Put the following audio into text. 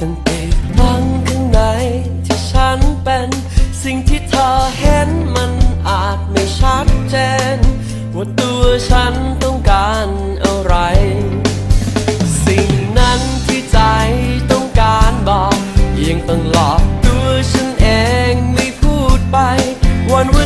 ตั้งแต่ครั้งข้างในที่ฉันเป็น สิ่งที่เธอเห็นมันอาจไม่ชัดเจน ว่าตัวฉันต้องการอะไร สิ่งนั้นที่ใจต้องการบอกยังต้องหลอกตัวฉันเองไม่พูดไป วันว่า